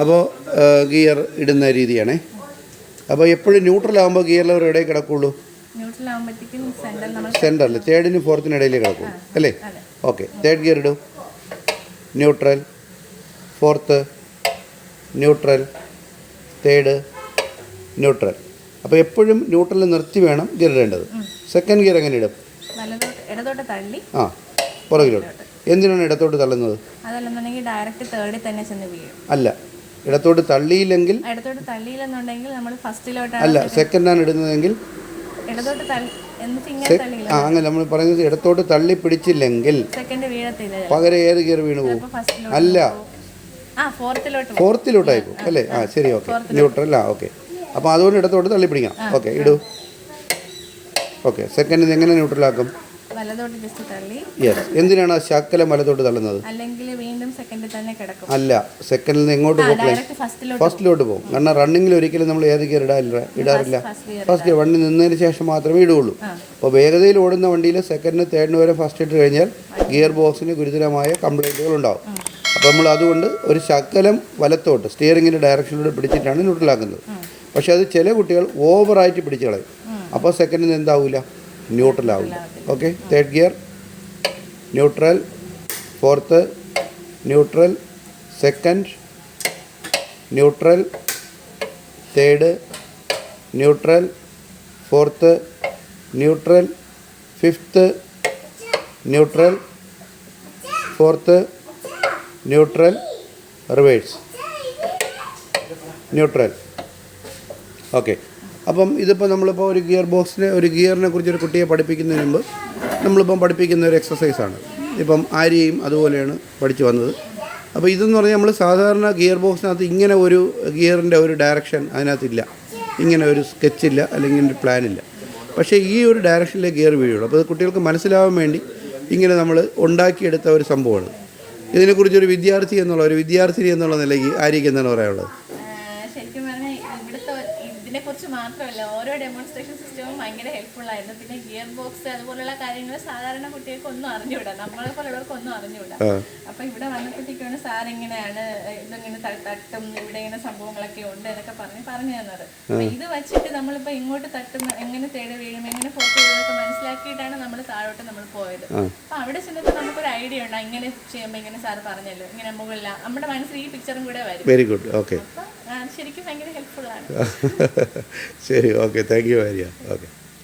അപ്പോൾ ഗിയർ ഇടുന്ന രീതിയാണേ. അപ്പോൾ എപ്പോഴും ന്യൂട്രൽ ആകുമ്പോൾ ഗിയർ ലെവർ ഇടയിൽ കിടക്കുള്ളൂ? സെന്ററിൽ തേർഡിനും ഫോർത്തിനും ഇടയിലേ കിടക്കുള്ളൂ അല്ലേ. ഓക്കെ തേർഡ് ഗിയർ ഇടൂ. Neutral fourth neutral third neutral അപ്പോൾ എപ്പോഴും ന്യൂട്രൽ നിർത്തി വേണം ഗിയർ ഇടേണ്ടത്. സെക്കൻഡ് ഗിയർ എങ്ങനെ ഇടും? ആ പുറകിലോട്ട്. എന്തിനാണ് ഇടത്തോട്ട് തള്ളുന്നത്? അല്ല. ഇടത്തോട്ട് തള്ളിയില്ലെങ്കിൽ ഇടത്തോട്ട് തള്ളിയില്ലെന്നുണ്ടെങ്കിൽ നമ്മൾ ഫസ്റ്റിലോട്ടാണ് അല്ല സെക്കൻഡാണ് ഇടുന്നതെങ്കിൽ ഇടത്തോട്ട് തള്ളി ആ അങ്ങനെ നമ്മൾ പറയുന്നത് ഇടത്തോട്ട് തള്ളി പിടിച്ചില്ലെങ്കിൽ പകരം ഏത് ഗിയർ വീണ് പോകും അല്ല. ഫോർത്തിലോട്ടായി പോകും അല്ലേ? ആ ശരി ഓക്കെ. ന്യൂട്രൽ ആ ഓക്കെ. അപ്പോൾ അതുകൊണ്ട് ഇടത്തോട്ട് തള്ളി പിടിക്കണം ഓക്കെ ഇടൂ. ഓക്കെ സെക്കൻഡ് എങ്ങനെ ന്യൂട്രലാക്കും വലതോട്ട് ജസ്റ്റ് തള്ളി. യെസ് എന്തിനാണ് ആ മലതോട്ട് തള്ളുന്നത്? അല്ലെങ്കിൽ വീണ്ടും സെക്കൻഡിൽ തന്നെ കിടക്കും. അല്ല സെക്കൻഡിൽ നിന്ന് എങ്ങോട്ട് പോകും ഫസ്റ്റിലോട്ട് ഫസ്റ്റിലോട്ട് പോകും. കാരണം റണ്ണിങ്ങിൽ ഒരിക്കലും നമ്മൾ ഏത് ഗിയർ ഇടാറില്ല ഇടാറില്ല. ഫസ്റ്റ് ഗിയർ വണ്ടി നിന്നതിന് ശേഷം മാത്രമേ ഇടുകയുള്ളൂ. അപ്പോൾ വേഗതയിൽ ഓടുന്ന വണ്ടിയിൽ സെക്കൻഡിന് തേർഡിന് വരെ ഫസ്റ്റ് ഇട്ട് കഴിഞ്ഞാൽ ഗിയർ ബോക്സിന് ഗുരുതരമായ കംപ്ലൈന്റുകൾ ഉണ്ടാവും. അപ്പോൾ നമ്മൾ അതുകൊണ്ട് ഒരു ശക്കലം വലത്തോട്ട് സ്റ്റിയറിങ്ങിന്റെ ഡയറക്ഷനിലൂടെ പിടിച്ചിട്ടാണ് ന്യൂട്രലാക്കുന്നത് പക്ഷേ അത് ചില കുട്ടികൾ ഓവറായിട്ട് പിടിച്ചു കളയും. അപ്പോൾ സെക്കൻഡിന് എന്താവില്ല ന്യൂട്രൽ ആവില്ല okay third gear neutral fourth neutral second neutral third neutral fourth neutral fifth neutral fourth neutral reverse neutral okay അപ്പം ഇതിപ്പോൾ നമ്മളിപ്പോൾ ഒരു ഗിയർ ബോക്സിനെ ഒരു ഗിയറിനെ കുറിച്ച് ഒരു കുട്ടിയെ പഠിപ്പിക്കുന്നതിന് മുമ്പ് നമ്മളിപ്പം പഠിപ്പിക്കുന്ന ഒരു എക്സസൈസാണ് ഇപ്പം ആര്യയും അതുപോലെയാണ് പഠിച്ചു വന്നത്. അപ്പോൾ ഇതെന്ന് പറഞ്ഞാൽ നമ്മൾ സാധാരണ ഗിയർ ബോക്സിനകത്ത് ഇങ്ങനെ ഒരു ഗിയറിന്റെ ഒരു ഡയറക്ഷൻ അതിനകത്തില്ല. ഇങ്ങനെ ഒരു സ്കെച്ചില്ല അല്ലെങ്കിൽ ഒരു പ്ലാനില്ല പക്ഷേ ഈ ഒരു ഡയറക്ഷനിലെ ഗിയർ വീഴുള്ളൂ. അപ്പോൾ കുട്ടികൾക്ക് മനസ്സിലാവാൻ വേണ്ടി ഇങ്ങനെ നമ്മൾ ഉണ്ടാക്കിയെടുത്ത ഒരു സംഭവമാണ്. ഇതിനെക്കുറിച്ചൊരു വിദ്യാർത്ഥി എന്നുള്ള ഒരു വിദ്യാർത്ഥിനി എന്നുള്ള നിലയ്ക്ക് ആര്യയ്ക്ക് എന്താണ് പറയാനുള്ളത്? മാത്രമല്ല ഓരോ ഡെമോൺസ്ട്രേഷൻ സിസ്റ്റവും ഭയങ്കര ഹെൽപ്ഫുൾ ആയിരുന്നു. പിന്നെ ഗിയർ ബോക്സ് അതുപോലുള്ള കാര്യങ്ങൾ സാധാരണ കുട്ടികൾക്ക് ഒന്നും അറിഞ്ഞുകൂടാ. നമ്മളെ പോലുള്ളവർക്ക് ഒന്നും അറിഞ്ഞുകൂടാ. അപ്പൊ ഇവിടെ വന്നപ്പോഴത്തേക്കാണ് സാർ ഇങ്ങനെയാണ് ഇതിങ്ങനെ തട്ടും ഇവിടെ ഇങ്ങനെ സംഭവങ്ങളൊക്കെ ഉണ്ട് എന്നൊക്കെ പറഞ്ഞ് പറഞ്ഞു തന്നത്. അപ്പൊ ഇത് വെച്ചിട്ട് നമ്മളിപ്പോ ഇങ്ങോട്ട് തട്ടും എങ്ങനെ തേടി വീഴും എങ്ങനെ ഫോട്ടോ ചെയ്യുന്നതൊക്കെ മനസ്സിലാക്കിയിട്ടാണ് നമ്മൾ താഴോട്ട് നമ്മൾ പോയത്. അപ്പൊ അവിടെ ചെന്നപ്പോൾ നമുക്കൊരു ഐഡിയ ഉണ്ട് ഇങ്ങനെ ചെയ്യുമ്പോൾ ഇങ്ങനെ സാർ പറഞ്ഞല്ലോ ഇങ്ങനെ മുകളിലാണ് നമ്മുടെ മനസ്സിൽ ഈ പിക്ചറും കൂടെ വരും. വെരി ഗുഡ് ഓക്കെ അപ്പൊ ആ, ശരിക്കും ഭയങ്കര ഹെൽപ്ഫുൾ ആണ് ശരി